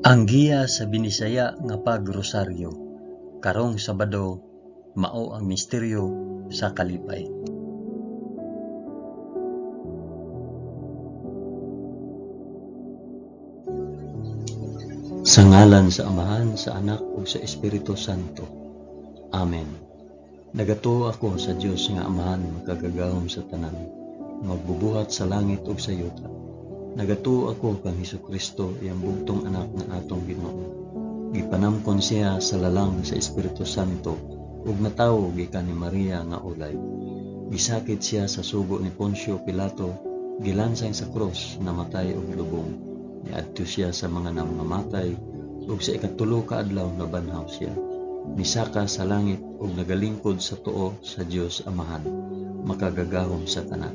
Ang giya sa Binisaya nga pagrosaryo karong Sabado mao ang misteryo sa kalipay. Sa ngalan sa Amahan, sa Anak ug sa Espiritu Santo. Amen. Nagato ako sa Dios nga Amahan makagagahom sa tanan, magbubuhat sa langit ug sa yuta. Nagato ako kang Hesus Kristo iyang bugtong anak nga atong Ginoo. Gipanamkon siya sa lalang sa Espiritu Santo ug natawo gikan ni Maria nga ulay. Gisakit siya sa sugo ni Poncio Pilato, gilansang sa cross namatay og lubong. Niadto siya sa mga namamatay ug sa ikatulo ka adlaw nabanhaw siya. Misaka sa langit ug nagalingkod sa tuo sa Dios Amahan, makagagahom sa tanan.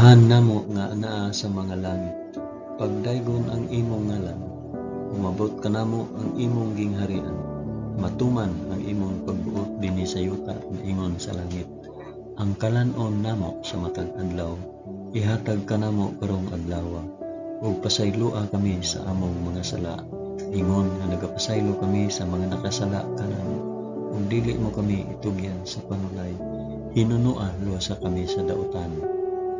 Amahan namo nga anaa sa mga langit, pagdaygon ang imong ngalan, umabot ka namo ang imong gingharian, matuman ang imong pagbuot dinhi sa yuta nga ingon sa langit. Ang kalanon namo sa matag adlaw, ihatag ka namo karong adlaw, ug pasayloa kami sa among mga sala. Ingon nga nagapasaylo kami sa mga nakasala kanamo, ug dili mo kami itugyan sa panulay. Hinunua luwasa kami sa dautan.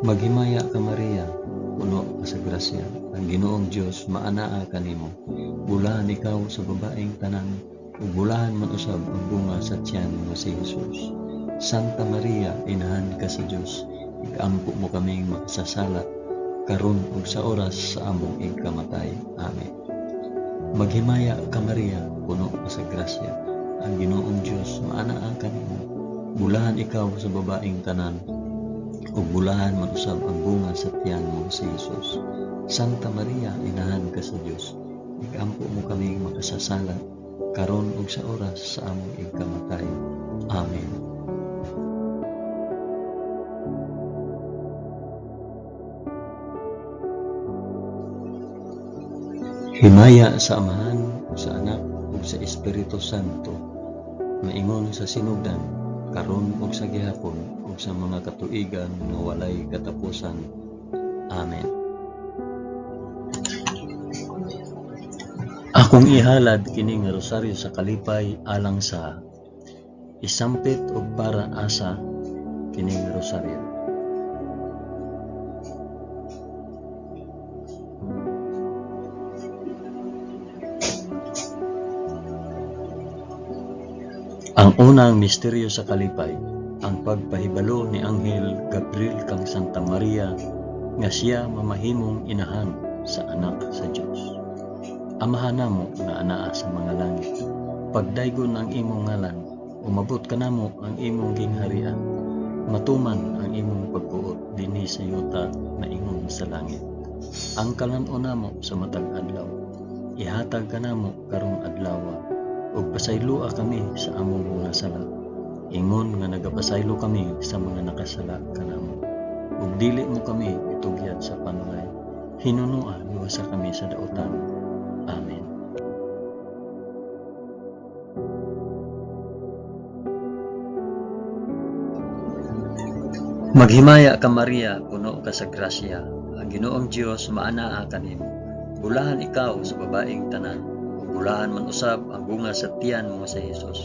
Maghimaya ka Maria, puno ka sa grasya, ang Ginoong Dios maanaa kanimo. Bulahan ikaw sa babaeng tanan, ug bulahan man usab ang bunga sa tiyan nga si Jesus. Santa Maria, inahan ka sa Dios, igampo mo kaming makasasala, karon ug sa oras sa among ikamatay. Amen. Maghimaya ka Maria, puno ka sa grasya, ang Ginoong Dios maanaa kanimo. Bulahan ikaw sa babaeng tanan, ug bulahan man usab ang bunga sa tiyan mo si Jesus. Santa Maria, inahan ka sa Dios, igampo mo kaming makasasala, karon ug sa oras sa among ikamatay. Amen. Himaya sa Amahan, sa Anak, ug sa Espiritu Santo, maingon sa sinugdan, karon ug sa gihapon, ug sa mga katuigan nga walay katapusan. Amen. Akong ihalad kini nga rosaryo sa kalipay alang sa isampit ug para asa kini nga rosaryo. Ang unang misteryo sa kalipay, ang pagpahibalo ni Anghel Gabriel kang Santa Maria nga siya mamahimong inahan sa anak sa Dios. Amahan namo nga anaa sa mga langit. Pagdaygon ang imong ngalan, umabot ka namo ang imong gingharian. Matuman ang imong pagbuot dinhi sa yuta na ingon sa langit. Ang kalan-o namo sa matag adlaw. Ihatag ka namo karong adlaw ug pasayloa kami sa among mga sala. Ingon nga nagapasaylo kami sa mga nakasala kanamo. Ug dili mo kami itugyat sa panulay. Hinunua luwasa kami sa dautan. Amen. Maghimaya ka Maria, puno ka sa grasya. Ang Ginoong Dios maanaa kanimo. Bulahan ikaw sa babaeng tanan bulahan man usab ang bunga sa tiyan mo sa Jesus.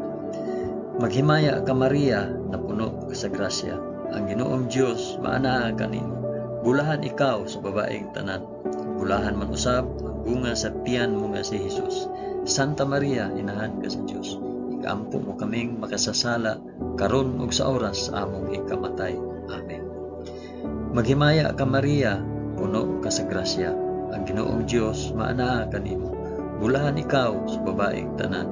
Maghimaya ka Maria na puno ka sa grasya. Ang Ginoong Dios maanaa kanimo. Bulahan ikaw sa babaeng tanan. Bulahan man usab ang bunga sa tiyan mo nga si Jesus. Santa Maria, inahan ka sa Dios. Igampo mo kaming makasasala karon ug sa oras sa among ikamatay. Amen. Maghimaya ka Maria, puno ka sa grasya. Ang Ginoong Dios maanaa kanimo. Bulahan ikaw sa babaeng tanan.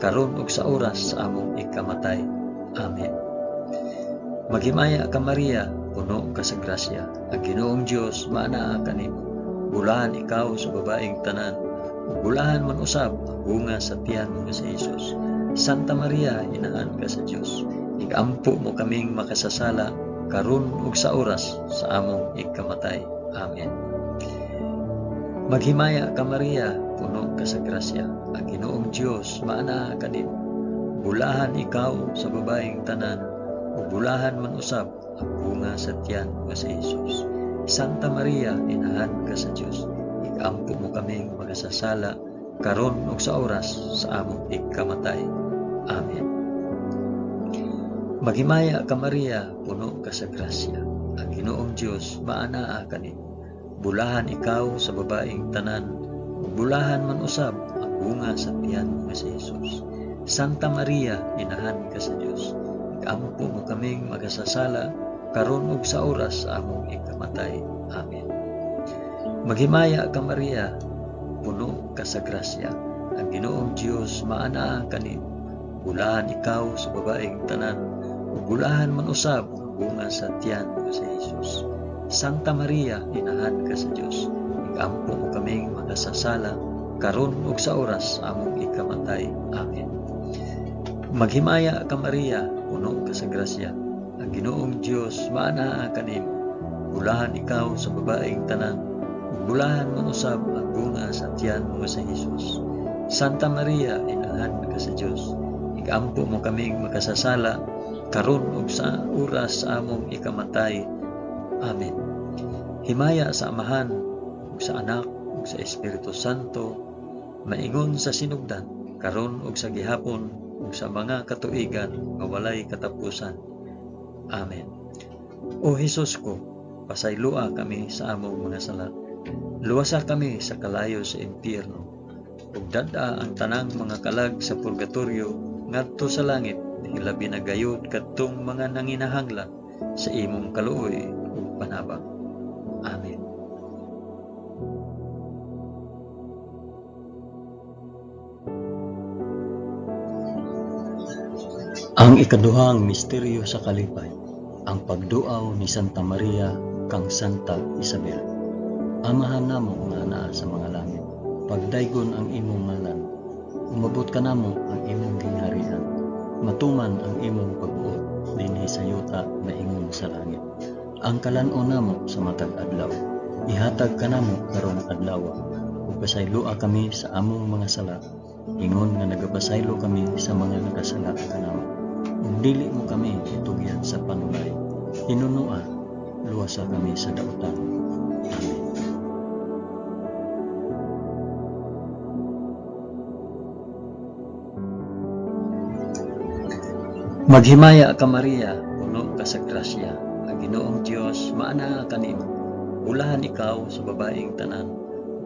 karon ug sa oras sa among ikamatay. Amen. Maghimaya ka Maria, puno ka sa grasya. Ang Ginoong Dios maanaa kanimo. Bulahan ikaw sa babaeng tanan. Bulahan man usab ang bunga sa tiyan mo nga si Jesus. Santa Maria, inaan ka sa Dios. Igampo mo kaming makasasala karon ug sa oras sa among ikamatay. Amen. Maghimaya ka Maria, puno ka sa grasya. Ang Ginoong Dios maanaa kanimo. Bulahan ikaw sa babaeng tanan ug bulahan man usab ang bunga sa tiyan nga si Jesus. Santa Maria, inahan ka sa Dios. Igampo mo kaming magasasala karon ug sa oras sa among ikamatay. Amen. Maghimaya ka Maria, puno ka sa grasya. Ang Ginoong Dios maanaa kanimo. Bulahan ikaw sa babaeng tanan bulahan man usab ang bunga sa tiyan nga si Jesus. Santa Maria, inahan ka sa Dios. Igampo mo kaming magasasala karon ug sa oras sa among ikamatay. Amen. Maghimaya ka Maria, puno ka sa grasya. Ang Ginoong Dios maanaa kanimo. Bulahan ikaw sa babaeng tanan bulahan man usab ang bunga sa tiyan nga si Jesus. Santa Maria, inahan ka sa Dios. Igampo mo kaming magasasala karon ug sa oras among ikamatay. Amen. Maghimaya ka Maria, puno ka sa grasya. Ang Ginoong Dios maanaa kanimo. Bulahan ikaw sa babaeng tanan, ug bulahan man usab ang bunga sa tiyan mo sa Jesus. Santa Maria, inahan ka sa Dios. Igampo mo kaming makasasala karon ug sa oras among ikamatay. Amen. Himaya sa Amahan, sa Anak, ug sa Espiritu Santo, maingon sa sinugdan, karon ug sa gihapon, ug sa mga katuigan nga walay katapusan. Amen. O Hesus ko, pasaylua kami sa among mga sala. Luwasa kami sa kalayo sa impyerno. Ug dada ang tanang mga kalag sa purgatorio ngadto sa langit hilabi na gayud kadtong mga nanginahanglan sa imong kaluoy ug panabang. Ang ikaduhang misteryo sa kalipay, ang pagduaw ni Santa Maria kang Santa Isabel. Amahan namo nga naa sa mga langit, pagdaygon ang imong ngalan, umabot ka namo ang imong gingharian, matuman ang imong pagbuot dinhi sa yuta na ingon sa langit. Ang kalan-o namo sa matag adlaw, ihatag ka namo karon adlaw, ug pasaylua kami sa among mga sala, ingon nga nagapasaylo kami sa mga nakasala kanamo. Dili mo kami itugyan sa panulay. Hinunua, luwasa kami sa dautan. Maghimaya ka Maria, puno ka sa grasya. Ang Ginoong Dios maana kanimo. Bulahan ikaw sa babaeng tanan.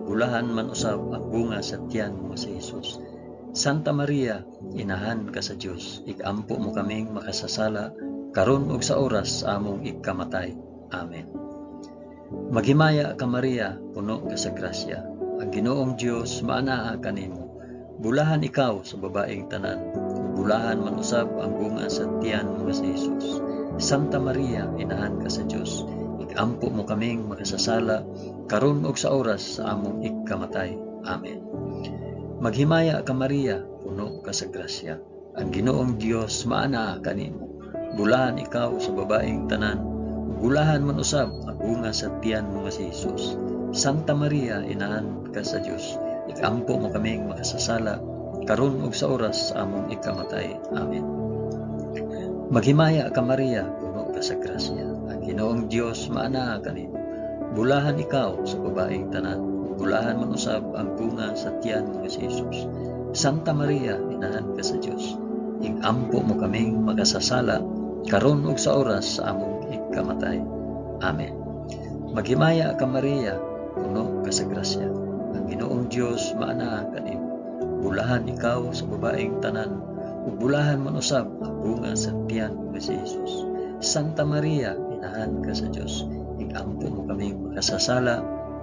Bulahan man usab ang bunga sa tiyan mo sa Jesus. Santa Maria, inahan ka sa Dios. Ikampo mo kaming makasasala karon ug sa oras sa among ikamatay. Amen. Maghimaya ka Maria, puno ka sa grasya. Ang Ginoong Dios maanaa kanimo. Bulahan ikaw sa babaeng tanan, bulahan man usab ang bunga sa tiyan mo nga si Jesus. Santa Maria, inahan ka sa Dios, igampo mo kaming makasasala karon ug sa oras sa among ikamatay. Amen. Maghimaya ka Maria, puno ka sa grasya. Ang Ginoong Dios maana kanimo. Bulahan ikaw sa babaeng tanan, ug bulahan man usab ang bunga sa tiyan mo nga si Jesus. Santa Maria, inahan ka sa Dios, igampo mo kaming makasasala karon ug sa oras sa among ikamatay. Amen. Maghimaya ka Maria, puno ka sa grasya. Ang Ginoong Dios maana kanimo. Bulahan ikaw sa babaeng tanan, bulahan man usab ang bunga sa tiyan nga si Jesus. Santa Maria, inahan ka sa Dios. Igampo mo kaming makasasala karon ug sa oras sa among ikamatay. Amen. Maghimaya ka Maria, puno ka sa grasya. Ang Ginoong Dios maana kanimo. Bulahan ikaw sa babaeng tanan, ug bulahan man usab ang bunga sa tiyan nga si Jesus. Santa Maria, inahan ka sa Dios. Igampo mo kaming makasasala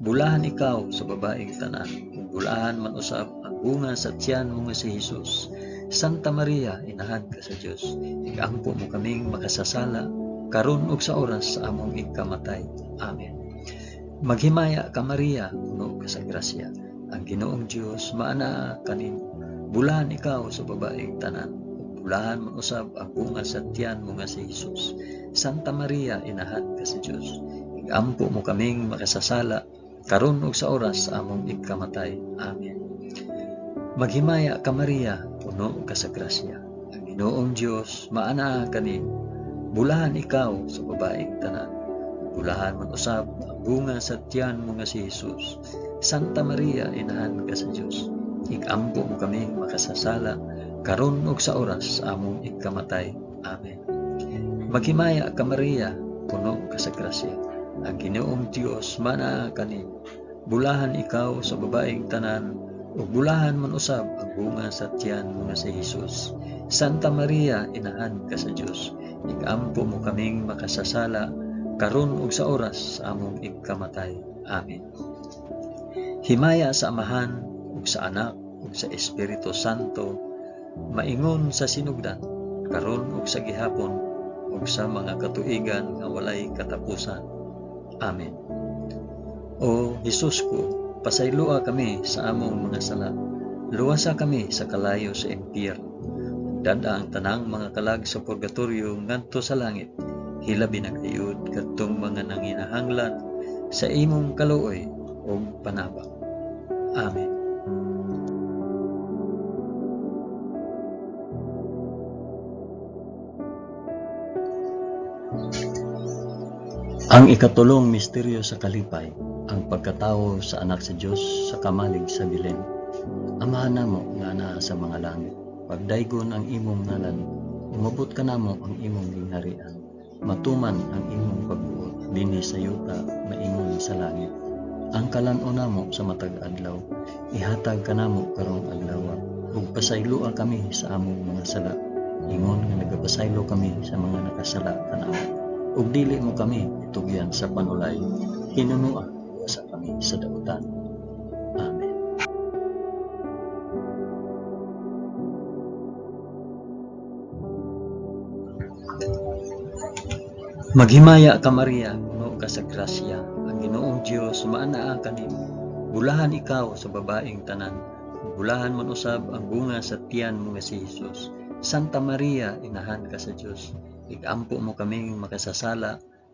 Bulahan ikaw sa babaeng tanan, ug bulahan man usab ang bunga sa tiyan mo nga si Jesus. Santa Maria, inahan ka sa Dios. Igampo mo kaming makasasala karon ug sa oras sa among ikamatay. Amen. Maghimaya ka Maria, puno ka sa grasya. Ang Ginoong Dios maana kanimo. Bulahan ikaw sa babaeng tanan, bulahan man usab ang bunga sa tiyan mo nga si Jesus. Santa Maria, inahan ka sa Dios. Igampo mo kaming makasasala karon ug sa oras sa among ikamatay. Amen. Maghimaya ka Maria, puno ka sa grasya. Ang Ginoong Dios maana kanimo. Bulahan ikaw sa babaeng tanan. Bulahan man usab ang bunga sa tiyan mo nga si Jesus. Santa Maria, inahan ka sa Dios. Igampo mo kami makasasala karon ug sa oras sa among ikamatay. Amen. Maghimaya ka Maria, puno ka sa grasya. Ang Ginoong Dios mana kanimo. Bulahan ikaw sa babaeng tanan, ug bulahan man usab ang bunga sa tiyan mo nga si Jesus. Santa Maria, inahan ka sa Dios. Igampo mo kaming makasasala karon ug sa oras sa among ikamatay. Amen. Himaya sa Amahan ug sa Anak ug sa Espiritu Santo maingon sa sinugdan karon ug sa gihapon ug sa mga katuigan nga walay katapusan. Amen. O Hesus ko, pasaylua kami sa among mga sala. Luwasa kami sa kalayo sa impyerno. Dada ang tanang mga kalag sa purgatorio ngadto sa langit. Hilabi na kayod kadtong mga nanginahanglan sa imong kaluoy ug panabang. Amen. Ang ikatulong misteryo sa kalipay, ang pagkatao sa anak sa Diyos sa kamalig sa bilen. Amahan namo nga naa sa mga langit, pagdaygon ang imong ngalan, umabot ka namo ang imong gingharian, matuman ang imong pagbuot, dinhi sa yuta, maingon sa langit. Ang kalan-o namo sa matag adlaw, ihatag ka namo karong adlaw, ug pasaylua kami sa among mga sala. Ingon nga nagapasaylo kami sa mga nakasala kanawa ug dili mo kami itugyan sa panulay. Hinunua sa kami sa dautan amen. Maghimaya ka Maria puno ka sa grasya. Ang Ginoong Dios maanaa kanimo bulahan ikaw sa babaeng tanan. Bulahan man usab ang bunga sa tiyan mo nga si Jesus. Santa Maria inahan ka sa Dios igampo mo kaming makasasala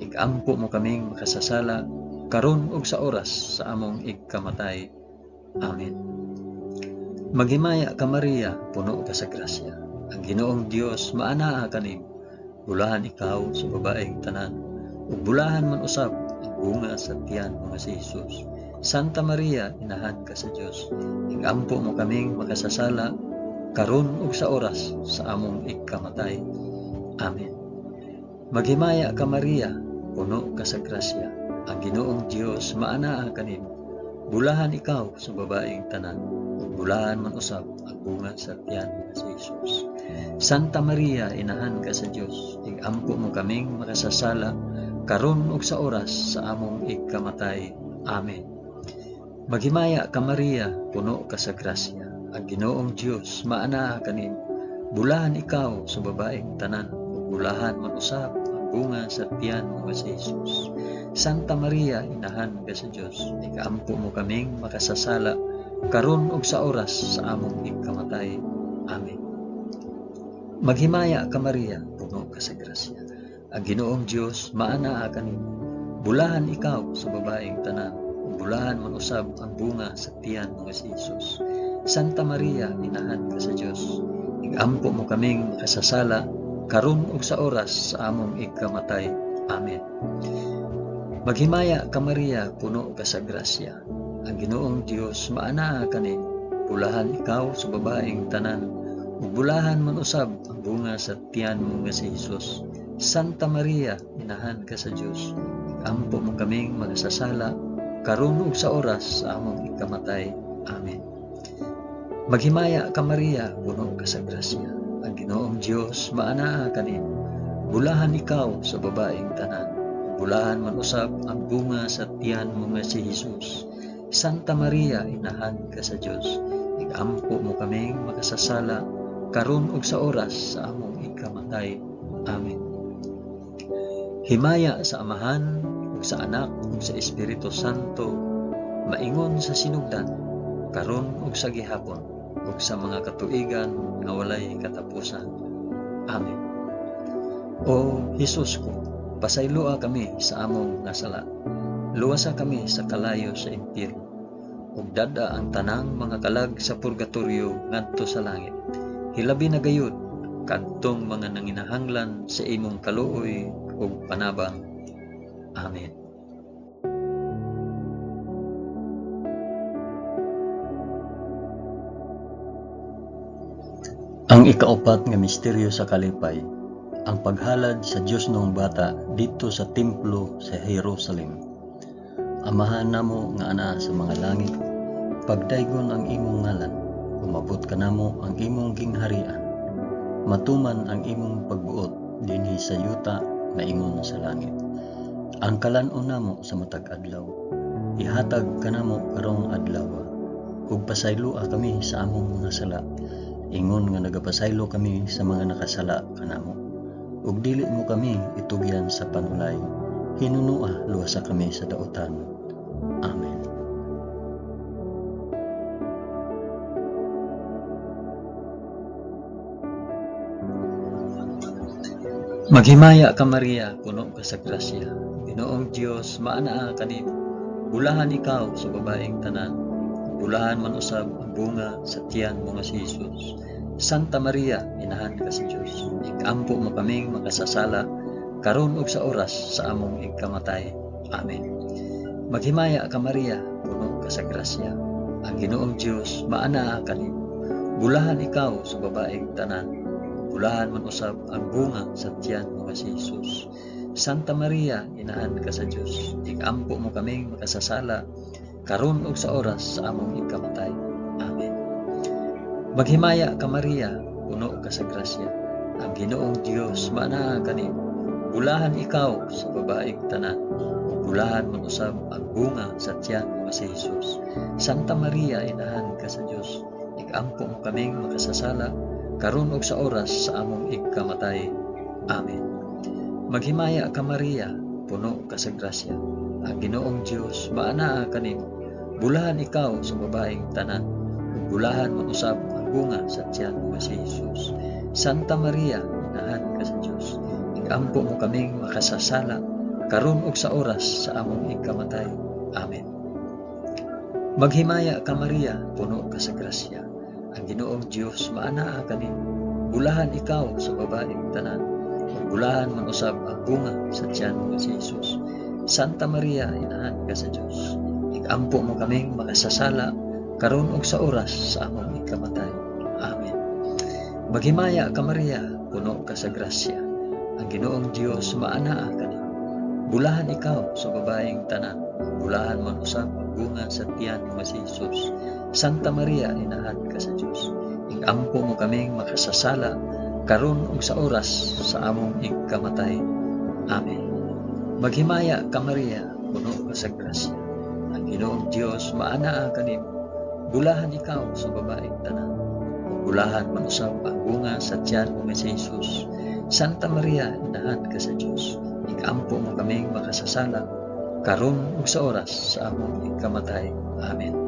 Igampo mo kaming makasasala karon ug sa oras sa among ikamatay. Amen. Maghimaya ka Maria, puno ka sa grasya. Ang Ginoong Dios maanaa kanimo. Bulahan ikaw sa babaeng tanan. Ug bulahan man usab ang bunga sa tiyan mo nga si Jesus. Santa Maria, inahan ka sa Dios. Igampo mo kaming makasasala karon ug sa oras sa among ikamatay. Amen. Maghimaya ka Maria, puno ka sa grasya. Ang Ginoong Dios maanaa kanimo. Bulahan ikaw sa babaeng tanan. Bulahan man usab ang bunga sa tiyan nga si Jesus. Santa Maria, inahan ka sa Dios. Igampo mo kaming makasasala karon ug sa oras sa among ikamatay. Amen. Maghimaya ka Maria, puno ka sa grasya. Ang Ginoong Dios maanaa kanimo. Bulahan ikaw sa babaeng tanan. Bulahan man usab bunga sa tiyan nga si Jesus. Santa Maria, inahan ka sa Dios. Ikampo mo kaming makasasala karon ug sa oras sa among ikamatay. Amen. Maghimaya ka Maria, puno ka sa grasya. Ang Ginoong Dios maanaa kanimo. Bulahan ikaw sa babaeng tanan. Bulahan man usab ang bunga sa tiyan nga si Jesus. Santa Maria, inahan ka sa Dios. Igampo mo kaming makasasala karon ug sa oras sa among ikamatay. Amen. Maghimaya ka Maria, puno ka sa grasya. Ang Ginoong Dios maanaa kanimo. Bulahan ikaw sa babaeng tanan. ug bulahan man usab ang bunga sa tiyan mo nga si Jesus. Santa Maria, inahan ka sa Dios. Ampo mo kaming magasasala karon ug sa oras sa among ikamatay. Amen. Maghimaya ka Maria, puno ka sa grasya. Ang Ginoong Dios maanaa kanimo. Bulahan ikaw sa babaeng tanan. Bulahan man usab ang bunga sa tiyan mo nga si Jesus. Santa Maria, inahan ka sa Dios. Igampo mo kaming makasasala karon ug sa oras sa among ikamatay. Amen. Himaya sa Amahan ug sa Anak ug sa Espiritu Santo maingon sa sinugdan karon ug sa gihapon ug sa mga katuigan nga walay katapusan. Amen. O Hesus ko, pasayloa kami sa among nasala. Luwasa kami sa kalayo sa impyerno. Ug dada ang tanang mga kalag sa purgatorio ngadto sa langit. Hilabi na gayud kadtong mga nanginahanglan sa imong kaluoy ug panabang. Amen. Ang ikaapat nga misteryo sa kalipay, ang paghalad sa Dios noong bata dito sa templo sa Jerusalem. Amahan namo nga ana sa mga langit, pagdaygon ang imong ngalan, umabot ka namo ang imong gingharian. Matuman ang imong pagbuot dinhi sa yuta nga ingon sa langit. Ang kalan-on namo sa matag adlaw, ihatag ka namo karong adlaw. Ug pasaylua kami sa among mga sala, ingon nga nagapasaylo kami sa mga nakasala kanamo. Ug dili mo kami itugyan sa panulay, hinunua luwasa kami sa daotan. Amen. Maghimaya ka Maria, puno ka sa grasya. Ginoong Dios, maanaa kanimo. Bulahan ikaw sa babaeng tanan. Bulahan man usab ang bunga sa tiyan mo nga si Jesus. Santa Maria, inahan ka sa Dios. Igampo mo kaming makasasala karon ug sa oras sa among ikamatay. Amen. Maghimaya ka Maria, puno ka sa grasya. Ang Ginoong Dios maanaa kanimo. Bulahan ikaw sa babaeng tanan. Bulahan man usab ang bunga sa tiyan mo nga si Jesus. Santa Maria, inahan ka sa Dios. Igampo mo kaming makasasala karon ug sa oras sa among ikamatay. Amen. Maghimaya ka Maria, puno ka sa grasya. Ang Ginoong Dios maanaa kanimo. Bulahan ikaw sa babaeng tanan. Bulahan man usab ang bunga sa tiyan nga si Jesus. Santa Maria, inahan ka sa Dios. Igampo mo kaming makasasala karon ug sa oras sa among ikamatay. Amen. Maghimaya ka Maria, puno ka sa grasya. Ang Ginoong Dios maanaa kanimo. Bulahan ikaw sa babaeng tanan. Bulahan man usab ang bunga sa tiyan nga si Jesus. Santa Maria, inahan ka sa Dios. Igampo mo kaming makasasala karon ug sa oras sa among ikamatay. Amen. Maghimaya ka Maria, puno ka sa grasya. Ang Ginoong Dios maanaa kanimo. Bulahan ikaw sa babaeng tanan. Ug Bulahan man usab ang bunga sa tiyan nga si Jesus. Santa Maria, inahan ka sa Dios. Igampo mo kaming makasasala karon ug sa oras sa among ikamatay. Amen. Maghimaya ka Maria, puno ka sa grasya. Ang Ginoong Dios maanaa kanimo. Bulahan ikaw sa babaeng tanan. Bulahan man usab ang bunga sa tiyan nga si Jesus. Santa Maria, inahan ka sa Dios. Igampo mo kaming makasasala karon ug sa oras sa among ikamatay. Amen. Maghimaya ka Maria, puno ka sa grasya. Ang Ginoong Dios maanaa kanimo. Bulahan ikaw sa babaeng tanan. Bulahan man usab ang bunga sa tiyan nga si Jesus. Santa Maria, inahan ka sa Dios. Igampo mo kaming makasasala karon ug sa oras sa among ikamatay. Amen.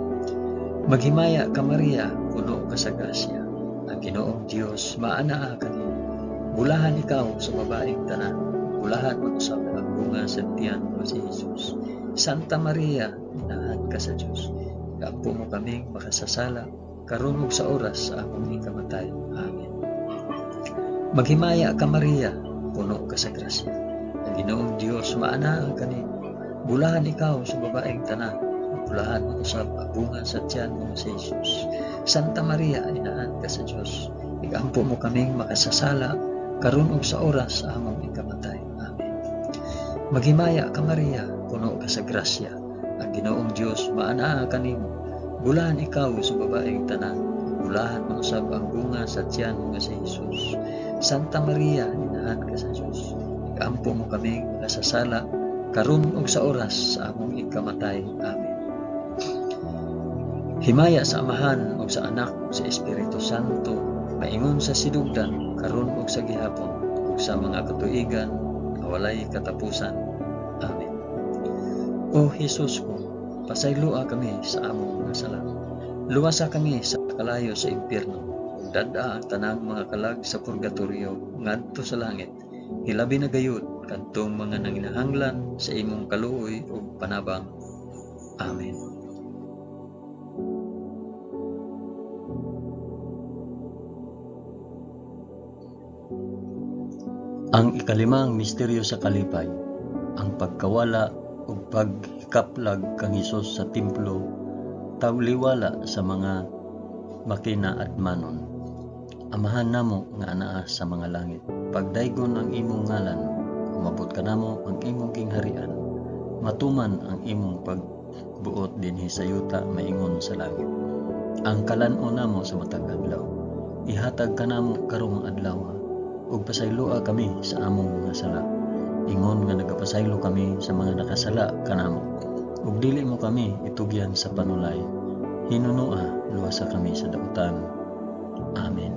Maghimaya ka Maria, puno ka sa grasya. Ang Ginoong Dios maanaa kanimo. Bulahan ikaw sa babaeng tanan. Bulahan man usab ang bunga sa tiyan nga si Jesus. Santa Maria, inahan ka sa Dios. Igampo mo kaming makasasala karon ug sa oras sa among ikamatay. Amen. Maghimaya ka Maria, puno ka sa grasya. Ang Ginoong Dios maanaa kanimo. Bulahan ikaw sa babaeng tanan. Bulahan mo usab ang bunga sa tiyan mo si Jesus. Santa Maria, inahan ka sa Dios. Igampo mo kaming makasasala karon ug sa oras sa among ikamatay. Amen. Maghimaya ka Maria, puno ka sa grasya. Ang Ginoong Dios maanaa kanimo. Bulahan ikaw sa babaeng tanan. Bulahan mo ang bunga sa tiyan mo si Jesus. Santa Maria, inahan ka sa Dios. Igampo mo kaming makasasala karon ug sa oras sa among ikamatay. Amen. Himaya sa Amahan ug sa Anak ug sa Espiritu Santo, maingon sa sidugdan karon ug sa gihapon ug sa mga katuigan walay katapusan. Amen. O Jesus ko, pasayloa kami sa among mga sala. Luwasa kami sa kalayo sa impyerno ug dada ang tanang mga kalag sa purgatorio ngadto sa langit. Hilabi na gayud kadtong mga nanginahanglan sa imong kaluoy ug panabang. Amen. Ang ikalimang misteryo sa kalipay, ang pagkawala o paghikaplag kang Hesus sa templo, tawliwala sa mga makina at manon. Amahan namo nga anaa sa mga langit, pagdaygon ang imong ngalan, umabot ka namo ang imong kingharian, matuman ang imong pagbuot dinhi sa yuta maingon sa langit. Ang kalan-o namo sa matag adlaw, ihatag ka namo karong adlaw ug pasayloa kami sa among mga sala. Ingon nga nagapasaylo kami sa mga nakasala kanamo. Ug dili mo kami itugyan sa panulay. Hinunua luwasa kami sa dautan. Amen.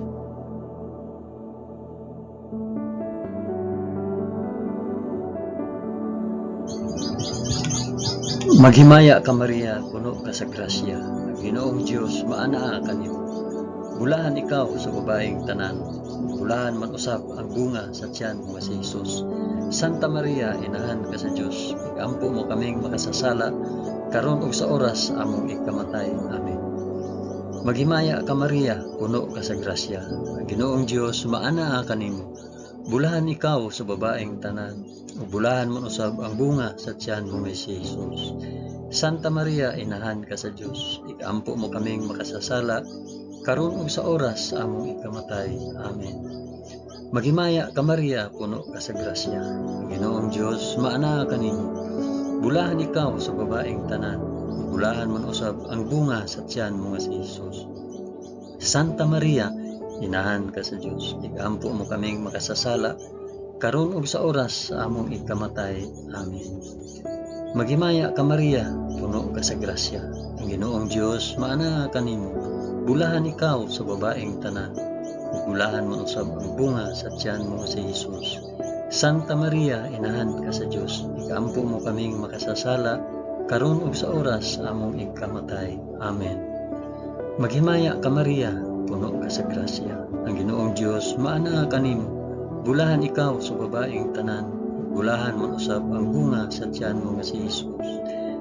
Maghimaya ka Maria, puno ka sa grasya. Ginoong Dios maanaa kanimo. Bulahan ikaw sa babaeng tanan. Bulahan man usab ang bunga sa tiyan mo si Jesus. Santa Maria, inahan ka sa Dios. Igampo mo kaming makasasala karon ug sa oras among ikamatay. Amen. Maghimaya ka Maria, puno ka sa grasya. Ang Ginoong Dios maanaa kanimo. Bulahan ikaw sa babaeng tanan. ug bulahan man usab ang bunga sa tiyan mo si Jesus. Santa Maria, inahan ka sa Dios. Igampo mo kaming makasasala karon ug sa oras sa among ikamatay. Amen. Maghimaya ka Maria, puno ka sa grasya. Ginoong Dios maanaa kanimo. Bulahan ikaw sa babaeng tanan. bulahan man usab ang bunga sa tiyan mo nga si Jesus. Santa Maria, inahan ka sa Dios, igampo mo kaming makasasala karon ug sa oras sa among ikamatay. Amen. Maghimaya ka Maria, puno ka sa grasya. Ang Ginoong Dios maana kanimo. Bulahan ikaw sa babaeng tanan. Bulahan man usab bunga sa tiyan mo si Jesus. Santa Maria, inahan ka sa Dios, ikampo mo kaming makasasala karon ug sa oras among ikamatay. Amen. Maghimaya ka Maria, puno ka sa grasya. Ang Ginoong Dios maana kanimo. Bulahan ikaw sa babaeng tanan. Bulahan man usab ang bunga sa tiyan mo si Jesus.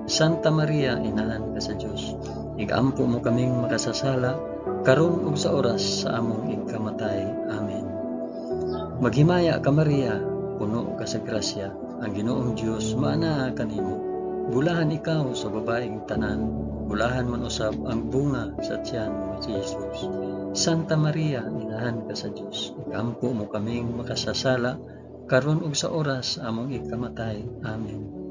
Santa Maria, inahan ka sa Dios. Igampo mo kaming makasasala karon ug sa oras sa among ikamatay. Amen. Maghimaya ka Maria, puno ka sa grasya. Ang Ginoong Dios maana kanimo. Bulahan ikaw sa babaeng tanan. Bulahan man usab ang bunga sa tiyan mo si Jesus. Santa Maria, inahan ka sa Dios. Igampo mo kaming makasasala karon ug sa oras among ikamatay. Amen.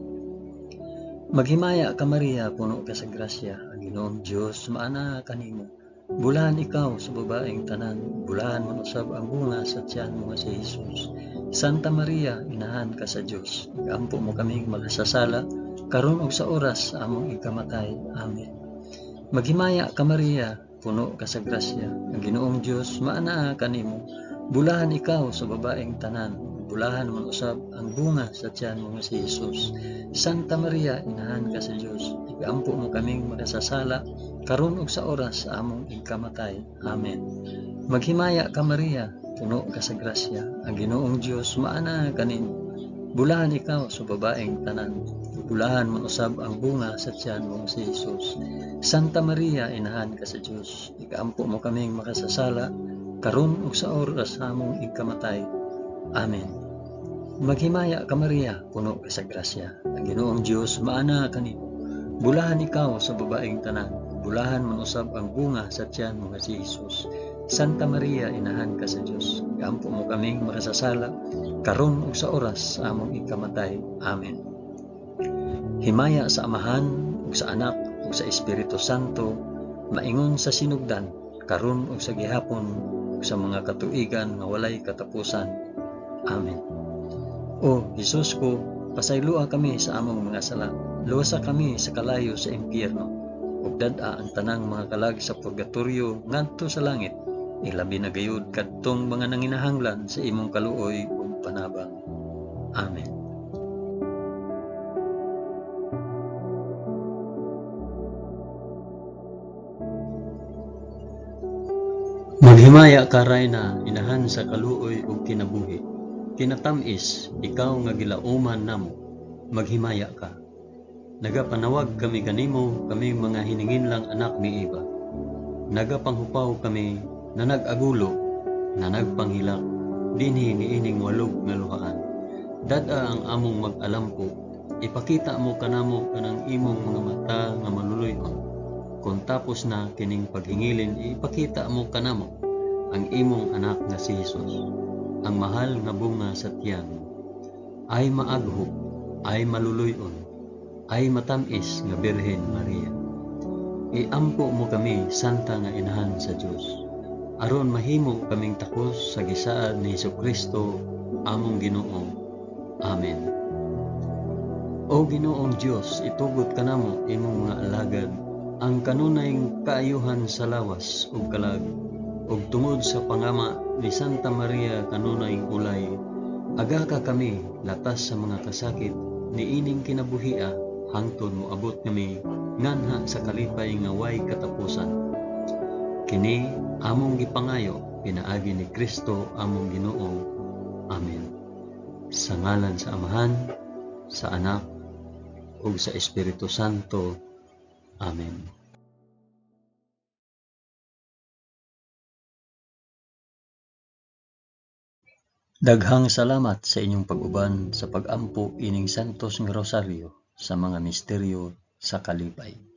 Maghimaya ka Maria, puno ka sa grasya. Ang Ginoong Dios maana kanimo. Bulahan ikaw sa babaeng tanan. Bulahan man usab ang bunga sa tiyan mo nga si Jesus. Santa Maria, inahan ka sa Dios. Igampo mo kaming makasasala karon ug sa oras among ikamatay. Amen. Maghimaya ka Maria, puno ka sa grasya. Ang Ginoong Dios maana kanimo. Bulahan ikaw sa babaeng tanan. Bulahan man usab ang bunga sa tiyan mo si Jesus. Santa Maria, inahan ka sa Dios. Igampo mo kaming makasasala karon ug sa oras sa among ikamatay. Amen. Maghimaya ka Maria, puno ka sa grasya. Ang Ginoong Dios maana kanimo. Bulahan ikaw sa babaeng tanan. Bulahan man usab ang bunga sa tiyan mo si Jesus. Santa Maria, inahan ka sa Dios. Ikampo mo kaming makasasala karon ug sa oras sa among ikamatay. Amen. Maghimaya ka Maria, puno ka sa grasya. Ang Ginoong Dios maana kanimo. Bulahan ikaw sa babaeng tanan. Bulahan man usab ang bunga sa tiyan mo si Jesus. Santa Maria, inahan ka sa Dios. Ikampo mo kaming makasasala karon ug sa oras sa among ikamatay. Amen. Himaya sa Amahan ug sa Anak ug sa Espiritu Santo, maingon sa sinugdan, karon ug sa gihapon ug sa mga katuigan nga walay katapusan. Amen. O Jesus ko, pasaylua kami sa among mga sala. Luwasa kami sa kalayo sa impyerno. Ug dad-a ang tanang mga kalag sa purgatorio ngadto sa langit. Ilabi na gayud kadtong mga nanginahanglan sa imong kaluoy ug panabang. Amen. Maghimaya ka na inahan sa kaluoy ug kinabuhi. Kinatamis, ikaw nga gilauman namo. Maghimaya ka. Nagapanawag kami kanimo, kami mga hiningin lang anak ni Eva. Nagapanghupaw kami na nag-agulo, na nagpanghilak, dinhi niining walog nga luhaan. Dada ang among mag-alampo, ipakita mo kanamo kanang imong mga mata nga maluluyon. Kung tapos na kining paghingilin, ipakita mo kanamo ang imong anak nga si Jesus, ang mahal nga bunga sa tiyan. Ay maagho, ay maluluyon, ay matamis nga Birhen Maria. Iampo mo kami, Santa nga Inahan sa Dios. Aron mahimo kaming takos sa gisaad ni Hesus Kristo, among Ginoo. Amen. O Ginoong Dios, itugot kanamo imong mga alagad ang kanunayng kaayuhan sa lawas ug kalag ug tungod sa pangama ni Santa Maria kanunayng ulay aga ka kami latas sa mga kasakit ni ining kinabuhia hangtod mo abot kami nganha sa kalipay nga way katapusan. Kini among gipangayo pinaagi ni Kristo among Ginoo. Amen. Sa ngalan sa Amahan sa Anak ug sa Espiritu Santo. Amen Daghang salamat sa inyong pag-uban sa pag-ampo ining Santos nga Rosaryo sa mga misteryo sa kalipay.